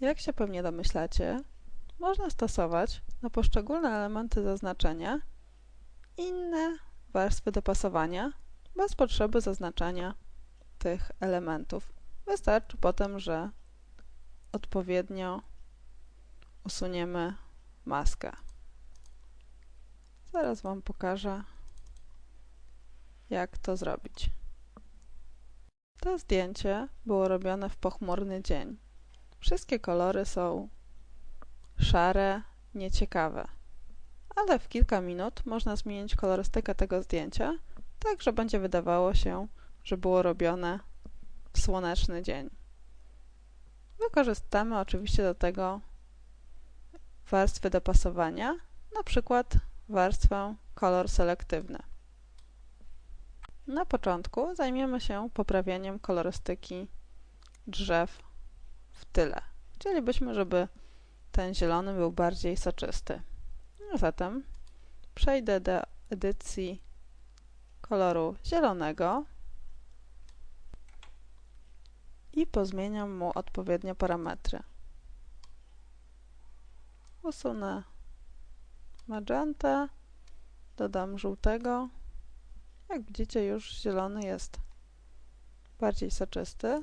Jak się pewnie domyślacie, można stosować na poszczególne elementy zaznaczenia inne warstwy dopasowania bez potrzeby zaznaczania tych elementów. Wystarczy potem, że odpowiednio usuniemy maskę. Zaraz Wam pokażę, jak to zrobić. To zdjęcie było robione w pochmurny dzień. Wszystkie kolory są szare, nieciekawe. Ale w kilka minut można zmienić kolorystykę tego zdjęcia, tak że będzie wydawało się, że było robione w słoneczny dzień. Wykorzystamy oczywiście do tego warstwy dopasowania, na przykład warstwę kolor selektywny. Na początku zajmiemy się poprawieniem kolorystyki drzew w tyle. Chcielibyśmy, żeby ten zielony był bardziej soczysty. A zatem przejdę do edycji koloru zielonego i pozmieniam mu odpowiednie parametry. Usunę magentę, dodam żółtego. Jak widzicie już zielony jest bardziej soczysty.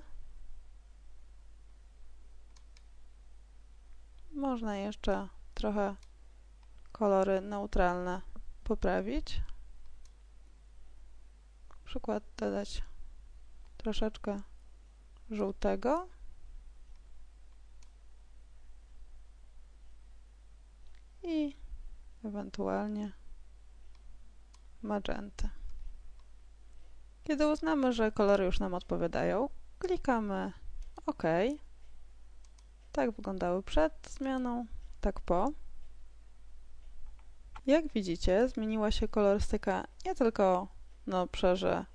Można jeszcze trochę kolory neutralne poprawić. Na przykład dodać troszeczkę żółtego. I ewentualnie magentę. Kiedy uznamy, że kolory już nam odpowiadają, klikamy OK. Tak wyglądały przed zmianą, tak po. Jak widzicie, zmieniła się kolorystyka nie tylko na obszarze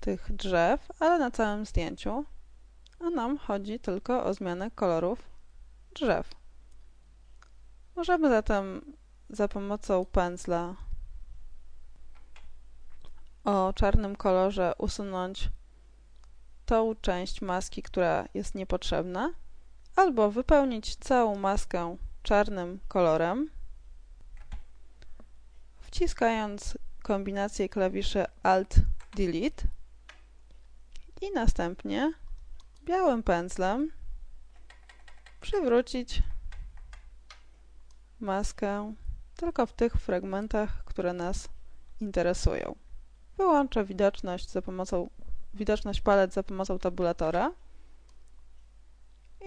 tych drzew, ale na całym zdjęciu, a nam chodzi tylko o zmianę kolorów drzew. Możemy zatem za pomocą pędzla o czarnym kolorze usunąć tą część maski, która jest niepotrzebna, albo wypełnić całą maskę czarnym kolorem, wciskając kombinację klawiszy Alt-Delete i następnie białym pędzlem przywrócić maskę tylko w tych fragmentach, które nas interesują. Wyłączę widoczność za pomocą widoczność palet za pomocą tabulatora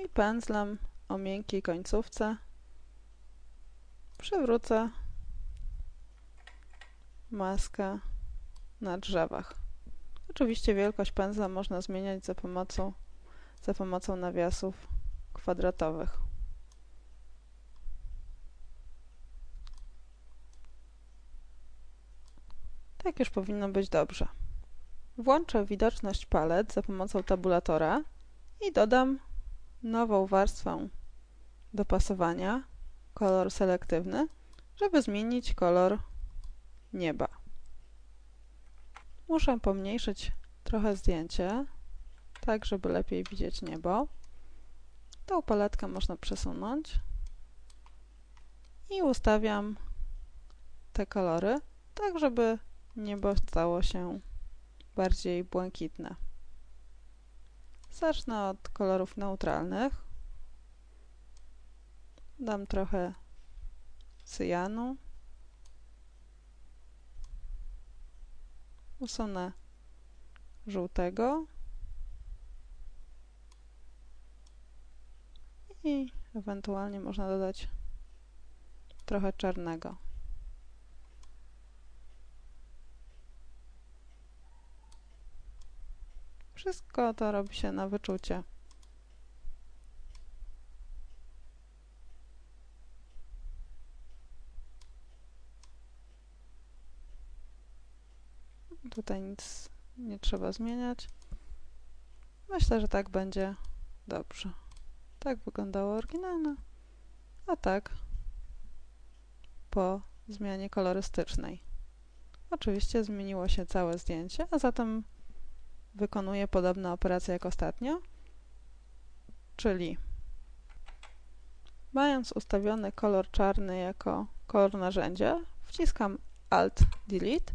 i pędzlem o miękkiej końcówce przywrócę maskę na drzewach. Oczywiście wielkość pędzla można zmieniać za pomocą, za pomocą nawiasów kwadratowych. Tak już powinno być dobrze. Włączę widoczność palet za pomocą tabulatora i dodam nową warstwę dopasowania, kolor selektywny, żeby zmienić kolor nieba. Muszę pomniejszyć trochę zdjęcie, tak żeby lepiej widzieć niebo. Tą paletkę można przesunąć i ustawiam te kolory, tak żeby niebo stało się bardziej błękitne. Zacznę od kolorów neutralnych. Dam trochę cyjanu. Usunę żółtego. I ewentualnie można dodać trochę czarnego. Wszystko to robi się na wyczucie. Tutaj nic nie trzeba zmieniać. Myślę, że tak będzie dobrze. Tak wyglądało oryginalne, a tak po zmianie kolorystycznej. Oczywiście zmieniło się całe zdjęcie, a zatem wykonuję podobne operacje jak ostatnio, czyli Mając ustawiony kolor czarny jako kolor narzędzia, wciskam Alt Delete,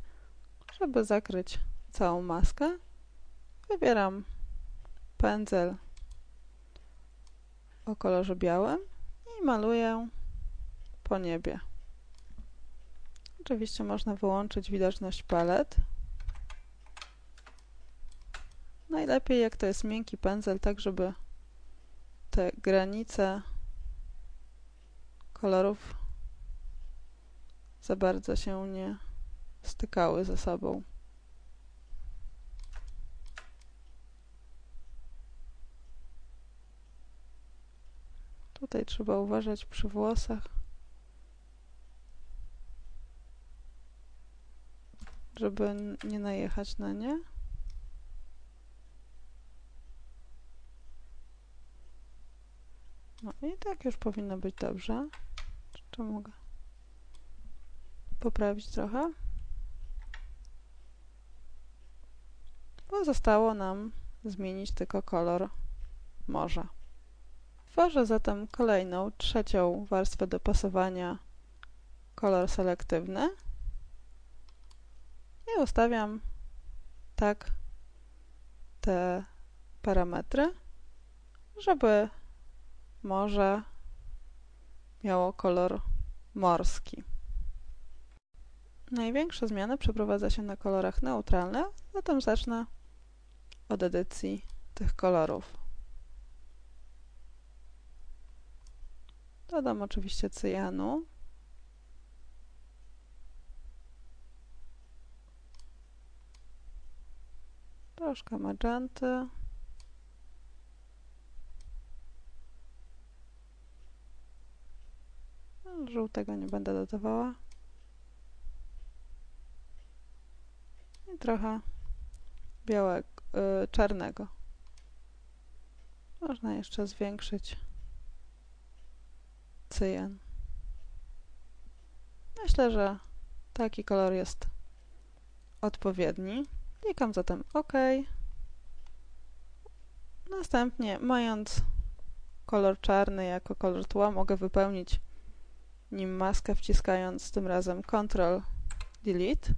żeby zakryć całą maskę. Wybieram pędzel o kolorze białym i maluję po niebie. Oczywiście można wyłączyć widoczność palet. Najlepiej jak to jest miękki pędzel, tak żeby te granice kolorów za bardzo się nie stykały ze sobą. Tutaj trzeba uważać przy włosach, żeby nie najechać na nie. No i tak już powinno być dobrze. Czy mogę poprawić trochę? Pozostało nam zmienić tylko kolor morza. Tworzę zatem kolejną, trzecią warstwę dopasowania kolor selektywny i ustawiam tak te parametry, żeby morze miało kolor morski. Największe zmiany przeprowadza się na kolorach neutralnych, zatem zacznę od edycji tych kolorów. Dodam oczywiście cyjanu. Troszkę magenty. Żółtego nie będę dodawała. I trochę białego, yy, czarnego. Można jeszcze zwiększyć cyjan. Myślę, że taki kolor jest odpowiedni. Klikam zatem OK. Następnie, mając kolor czarny jako kolor tła, mogę wypełnić nim maskę, wciskając tym razem Ctrl Delete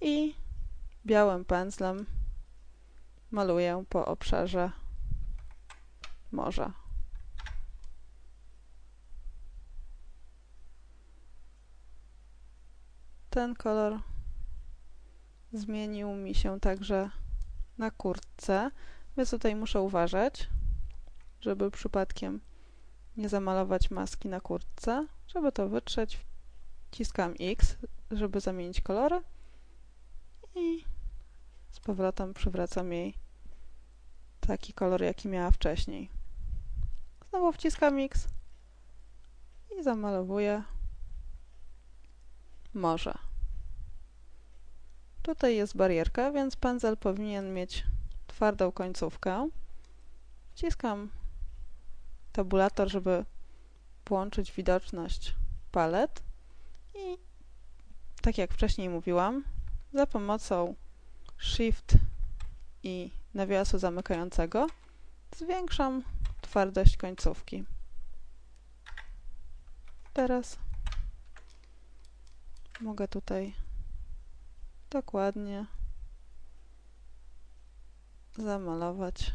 i białym pędzlem maluję po obszarze morza. Ten kolor zmienił mi się także na kurtce, więc tutaj muszę uważać, żeby przypadkiem nie zamalować maski na kurtce. Żeby to wytrzeć, wciskam X, żeby zamienić kolory i z powrotem przywracam jej taki kolor, jaki miała wcześniej. Znowu wciskam X i zamalowuję morze. Tutaj jest barierka, więc pędzel powinien mieć twardą końcówkę. Wciskam tabulator, żeby połączyć widoczność palet i tak jak wcześniej mówiłam, za pomocą Shift i nawiasu zamykającego zwiększam twardość końcówki. Teraz mogę tutaj dokładnie zamalować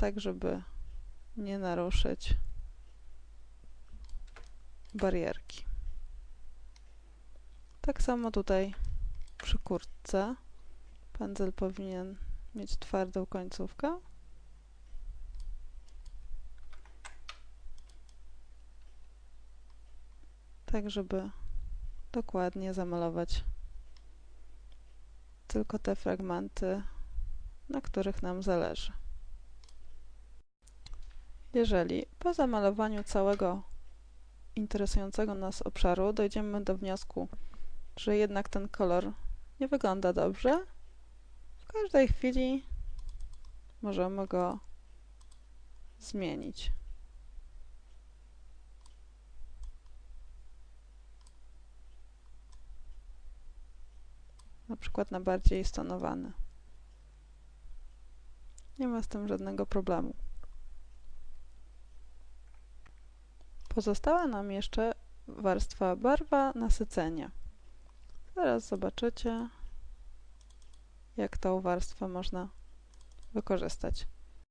tak, żeby nie naruszyć barierki. Tak samo tutaj przy kurtce pędzel powinien mieć twardą końcówkę. Tak, żeby dokładnie zamalować tylko te fragmenty, na których nam zależy. Jeżeli po zamalowaniu całego interesującego nas obszaru dojdziemy do wniosku, że jednak ten kolor nie wygląda dobrze, w każdej chwili możemy go zmienić. Na przykład na bardziej stonowany. Nie ma z tym żadnego problemu. Pozostała nam jeszcze warstwa barwa, nasycenie. Zaraz zobaczycie, jak tą warstwę można wykorzystać.